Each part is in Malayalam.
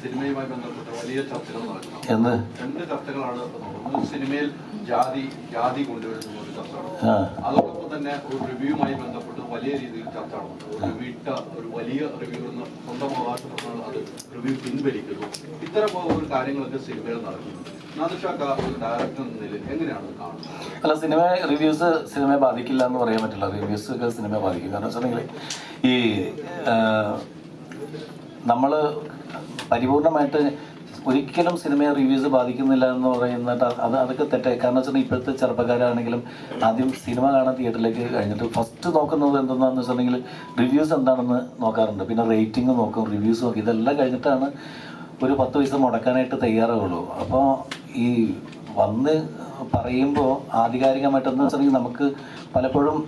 സിനിമയുമായി ബന്ധപ്പെട്ട് വലിയ ചർച്ചകൾ നടക്കണം എന്ന് രണ്ട് ചർച്ചകളാണ് ഇപ്പൊ നടക്കുന്നത്. ഒന്ന് സിനിമയിൽ ജാതി ജാതി കൊണ്ടുവരുന്ന ഒരു ചർച്ച നടന്നു അതോടൊപ്പം തന്നെ ഒരു റിവ്യൂമായി ബന്ധപ്പെട്ട് വലിയ രീതിയിൽ ചർച്ച നടന്നു ഒരു റിവ്യൂ ഒരു വലിയ റിവ്യൂ എന്ന് സ്വന്തം അവകാശപ്പെടുന്ന അത് റിവ്യൂ പിൻവലിക്കുന്നു. ഇത്തരം ഒരു കാര്യങ്ങളൊക്കെ സിനിമയിൽ നടക്കുന്നു അല്ല സിനിമ റിവ്യൂസ് സിനിമയെ ബാധിക്കില്ല എന്ന് പറയാൻ പറ്റില്ല. റിവ്യൂസ് ഒക്കെ സിനിമയെ ബാധിക്കും. കാരണം വെച്ചിട്ടുണ്ടെങ്കിൽ ഈ നമ്മൾ പരിപൂർണമായിട്ട് ഒരിക്കലും സിനിമയെ റിവ്യൂസ് ബാധിക്കുന്നില്ല എന്ന് പറയുന്നത് അത് അതൊക്കെ തെറ്റായി. കാരണം വെച്ചാൽ ഇപ്പോഴത്തെ ചെറുപ്പക്കാരാണെങ്കിലും ആദ്യം സിനിമ കാണാൻ തിയേറ്ററിലേക്ക് കഴിഞ്ഞിട്ട് ഫസ്റ്റ് നോക്കുന്നത് എന്തെന്നാന്ന് വെച്ചിട്ടുണ്ടെങ്കിൽ റിവ്യൂസ് എന്താണെന്ന് നോക്കാറുണ്ട്. പിന്നെ റേറ്റിംഗ് നോക്കും റിവ്യൂസ് നോക്കും. ഇതെല്ലാം കഴിഞ്ഞിട്ടാണ് ഒരു പത്ത് പൈസ മുടക്കാനായിട്ട് തയ്യാറാവുള്ളൂ. അപ്പോൾ ഈ വന്ന് പറയുമ്പോൾ ആധികാരികമായിട്ടെന്ന് വെച്ചിട്ടുണ്ടെങ്കിൽ നമുക്ക് പലപ്പോഴും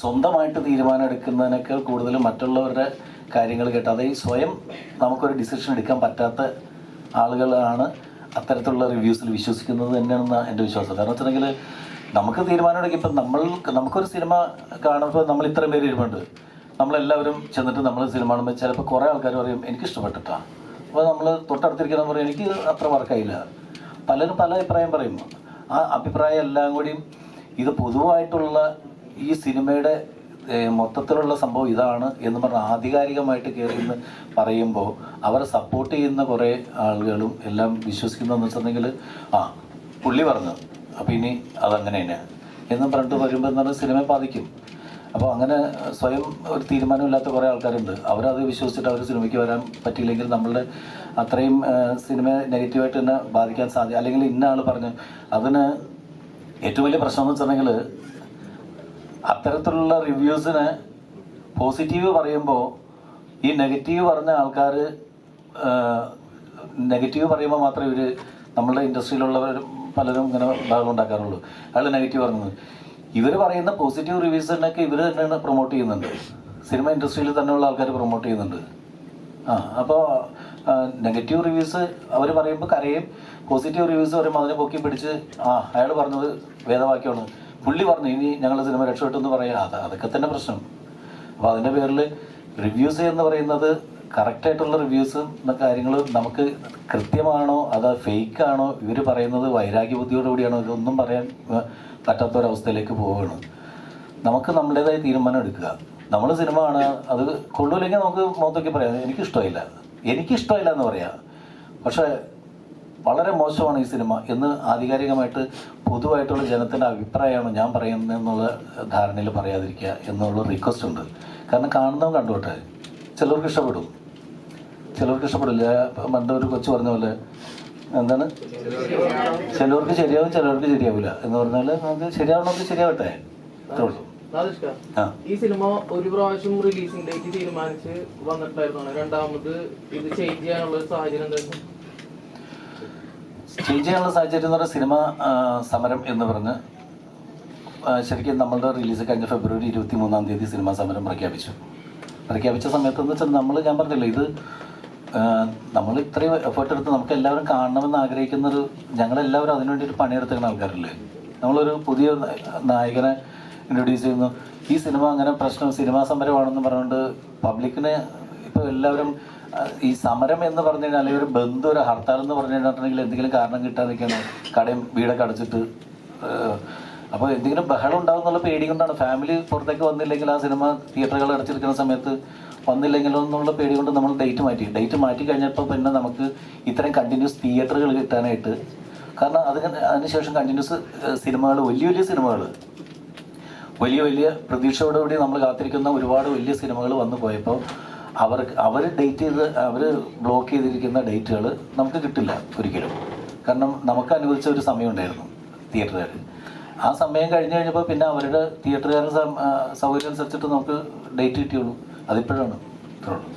സ്വന്തമായിട്ട് തീരുമാനം എടുക്കുന്നതിനേക്കാൾ കൂടുതൽ മറ്റുള്ളവരുടെ കാര്യങ്ങൾ കേട്ട് അതായത് സ്വയം നമുക്കൊരു ഡിസിഷൻ എടുക്കാൻ പറ്റാത്ത ആളുകളാണ് അത്തരത്തിലുള്ള റിവ്യൂസിൽ വിശ്വസിക്കുന്നത് തന്നെയാണെന്ന് എന്റെ വിശ്വാസം. കാരണം വെച്ചിട്ടുണ്ടെങ്കിൽ നമുക്ക് തീരുമാനം എടുക്കും ഇപ്പം നമ്മൾ നമുക്കൊരു സിനിമ കാണുമ്പോൾ നമ്മൾ ഇത്രയും പേര് ഇരുമുണ്ട് നമ്മളെല്ലാവരും ചെന്നിട്ട് നമ്മൾ സിനിമ കാണുമ്പോൾ ചിലപ്പോൾ കുറേ ആൾക്കാർ പറയും എനിക്ക് ഇഷ്ടപ്പെട്ടിട്ടാണ് അപ്പോൾ നമ്മൾ തൊട്ടടുത്തിരിക്കുന്ന പറയും എനിക്ക് അത്ര വർക്കായില്ല. പലരും പല അഭിപ്രായം പറയും. ആ അഭിപ്രായം എല്ലാം കൂടിയും ഇത് പൊതുവായിട്ടുള്ള ഈ സിനിമയുടെ മൊത്തത്തിലുള്ള സംഭവം ഇതാണ് എന്ന് പറഞ്ഞ് ആധികാരികമായിട്ട് കയറി എന്ന് പറയുമ്പോൾ അവരെ സപ്പോർട്ട് ചെയ്യുന്ന കുറേ ആളുകളും എല്ലാം വിശ്വസിക്കുന്നതെന്ന് വെച്ചിട്ടുണ്ടെങ്കിൽ ആ പുള്ളി പറഞ്ഞു അപ്പം ഇനി അതങ്ങനെ തന്നെ എന്ന് പറഞ്ഞിട്ട് വരുമ്പോൾ എന്ന് പറഞ്ഞാൽ സിനിമയെ ബാധിക്കും. അപ്പോൾ അങ്ങനെ സ്വയം ഒരു തീരുമാനമില്ലാത്ത കുറേ ആൾക്കാരുണ്ട്. അവരത് വിശ്വസിച്ചിട്ട് അവർ സിനിമയ്ക്ക് വരാൻ പറ്റിയില്ലെങ്കിൽ നമ്മളുടെ അത്രയും സിനിമ സിനിമയെ നെഗറ്റീവായിട്ട് തന്നെ ബാധിക്കാൻ സാധ്യത അല്ലെങ്കിൽ ഇന്ന ആൾ പറഞ്ഞു അതിന് ഏറ്റവും വലിയ പ്രശ്നം എന്ന് വെച്ചിട്ടുണ്ടെങ്കിൽ അത്തരത്തിലുള്ള റിവ്യൂസിന് പോസിറ്റീവ് പറയുമ്പോൾ ഈ നെഗറ്റീവ് പറഞ്ഞ ആൾക്കാർ നെഗറ്റീവ് പറയുമ്പോൾ മാത്രമേ ഇവർ നമ്മുടെ ഇൻഡസ്ട്രിയിലുള്ളവർ പലരും ഇങ്ങനെ ഭാഗം ഉണ്ടാക്കാറുള്ളൂ. അയാൾ നെഗറ്റീവ് പറഞ്ഞത്. ഇവർ പറയുന്ന പോസിറ്റീവ് റിവ്യൂസിനൊക്കെ ഇവർ തന്നെയാണ് പ്രൊമോട്ട് ചെയ്യുന്നുണ്ട്. സിനിമ ഇൻഡസ്ട്രിയിൽ തന്നെയുള്ള ആൾക്കാർ പ്രൊമോട്ട് ചെയ്യുന്നുണ്ട്. ആ അപ്പോൾ നെഗറ്റീവ് റിവ്യൂസ് അവർ പറയുമ്പോൾ കരയും. പോസിറ്റീവ് റിവ്യൂസ് പറയുമ്പോൾ അതിനെ പൊക്കി പിടിച്ച് ആ അയാൾ പറഞ്ഞത് വേദവാക്യമാണ് പുള്ളി പറഞ്ഞു ഇനി ഞങ്ങൾ സിനിമ രക്ഷപ്പെട്ടെന്ന് പറയാം. അത് അതൊക്കെ തന്നെ പ്രശ്നം. അപ്പോൾ അതിന്റെ പേരിൽ റിവ്യൂസ് എന്ന് പറയുന്നത് കറക്റ്റായിട്ടുള്ള റിവ്യൂസും എന്ന കാര്യങ്ങൾ നമുക്ക് കൃത്യമാണോ അത് ഫേക്ക് ആണോ ഇവർ പറയുന്നത് വൈരാഗ്യ ബുദ്ധിയോട് കൂടിയാണോ ഇതൊന്നും പറയാൻ പറ്റാത്തൊരവസ്ഥയിലേക്ക് പോവുകയാണ് നമുക്ക് നമ്മുടേതായ തീരുമാനം എടുക്കുക. നമ്മൾ സിനിമ ആണ് അത് കൊള്ളൂല്ലെങ്കിൽ നമുക്ക് മൊത്തമൊക്കെ പറയാം എനിക്കിഷ്ടമില്ല എനിക്കിഷ്ടമില്ല എന്ന് പറയാം. പക്ഷേ വളരെ മോശമാണ് ഈ സിനിമ എന്ന് ആധികാരികമായിട്ട് പൊതുവായിട്ടുള്ള ജനത്തിന്റെ അഭിപ്രായമാണ് ഞാൻ പറയുന്നത് എന്നുള്ള ധാരണയിൽ പറയാതിരിക്കുക എന്നുള്ള റിക്വസ്റ്റ് ഉണ്ട്. കാരണം കാണുന്നവൻ കണ്ടോട്ടെ? ചിലർക്ക് ഇഷ്ടപ്പെടും. ചിലർക്ക് ഇഷ്ടപ്പെടില്ല. പണ്ട് ഒരു കൊച്ചു പറഞ്ഞ പോലെ എന്താണ്? ചിലവർക്ക് ശരിയാവും ചിലവർക്ക് ശരിയാവില്ല എന്ന് പറഞ്ഞാൽ നമുക്ക് ശരിയാവണമെങ്കിൽ ശരിയാവട്ടെ. അത്രേ ഉള്ളൂ. ഈ സിനിമ ഒരു പ്രാവശ്യം റിലീസിംഗ് ഡേറ്റ് തീരുമാനിച്ച് വന്നിട്ടായിരുന്നു രണ്ടാമത് ഇത് ചേഞ്ച് ചെയ്യാനുള്ള സാഹചര്യം എന്തായിരുന്നു? ചെയ്യാനുള്ള സാഹചര്യം എന്ന് പറഞ്ഞാൽ സിനിമ സമരം എന്ന് പറഞ്ഞ് ശരിക്കും നമ്മളുടെ റിലീസ് കഴിഞ്ഞ ഫെബ്രുവരി ഇരുപത്തി മൂന്നാം തീയതി സിനിമാ സമരം പ്രഖ്യാപിച്ചു. പ്രഖ്യാപിച്ച സമയത്ത് എന്ന് വെച്ചാൽ നമ്മൾ ഞാൻ പറഞ്ഞില്ല ഇത് നമ്മൾ ഇത്രയും എഫേർട്ട് എടുത്ത് നമുക്ക് എല്ലാവരും കാണണമെന്ന് ആഗ്രഹിക്കുന്നൊരു ഞങ്ങളെല്ലാവരും അതിനുവേണ്ടി ഒരു പണിയെടുത്തുന്ന ആൾക്കാരല്ലേ? നമ്മളൊരു പുതിയ നായകനെ ഇൻട്രൊഡ്യൂസ് ചെയ്യുന്നു. ഈ സിനിമ അങ്ങനെ പ്രശ്നം സിനിമാ സമരമാണെന്ന് പറഞ്ഞുകൊണ്ട് പബ്ലിക്കിനെ ഇപ്പോൾ എല്ലാവരും ഈ സമരം എന്ന് പറഞ്ഞു കഴിഞ്ഞാൽ അല്ലെങ്കിൽ ഒരു ബന്ധു ഒരു ഹർത്താൽ എന്ന് പറഞ്ഞു കഴിഞ്ഞിട്ടുണ്ടെങ്കിൽ എന്തെങ്കിലും കാരണം കിട്ടാതിരിക്കാണ് കടയും വീടൊക്കെ അടച്ചിട്ട് അപ്പോൾ എന്തെങ്കിലും ബഹളം ഉണ്ടാവും എന്നുള്ള പേടി കൊണ്ടാണ്. ഫാമിലി പുറത്തേക്ക് വന്നില്ലെങ്കിൽ ആ സിനിമ തിയേറ്ററുകൾ അടച്ചിരിക്കുന്ന സമയത്ത് വന്നില്ലെങ്കിലോ എന്നുള്ള പേടി കൊണ്ട് നമ്മൾ ഡേറ്റ് മാറ്റി. ഡേറ്റ് മാറ്റി കഴിഞ്ഞപ്പോൾ പിന്നെ നമുക്ക് ഇത്രയും കണ്ടിന്യൂസ് തിയേറ്ററുകൾ കിട്ടാനായിട്ട്. കാരണം അത് അതിനുശേഷം കണ്ടിന്യൂസ് സിനിമകൾ വലിയ വലിയ സിനിമകൾ. വലിയ വലിയ പ്രതീക്ഷയോടുകൂടി നമ്മൾ കാത്തിരിക്കുന്ന ഒരുപാട് വലിയ സിനിമകൾ വന്നു പോയപ്പോൾ അവർക്ക് അവർ ഡേറ്റ് ചെയ്ത് അവർ ബ്ലോക്ക് ചെയ്തിരിക്കുന്ന ഡേറ്റുകൾ നമുക്ക് കിട്ടില്ല ഒരിക്കലും. കാരണം നമുക്ക് അനുവദിച്ച ഒരു സമയം ഉണ്ടായിരുന്നു തിയേറ്ററുകാർ ആ സമയം കഴിഞ്ഞ് കഴിഞ്ഞപ്പോൾ പിന്നെ അവരുടെ തിയേറ്ററുകാരുടെ സൗകര്യം അനുസരിച്ചിട്ട് നമുക്ക് ഡേറ്റ് കിട്ടിയുള്ളൂ. അതിപ്പോഴാണ് ഇത്രേ ഉള്ളൂ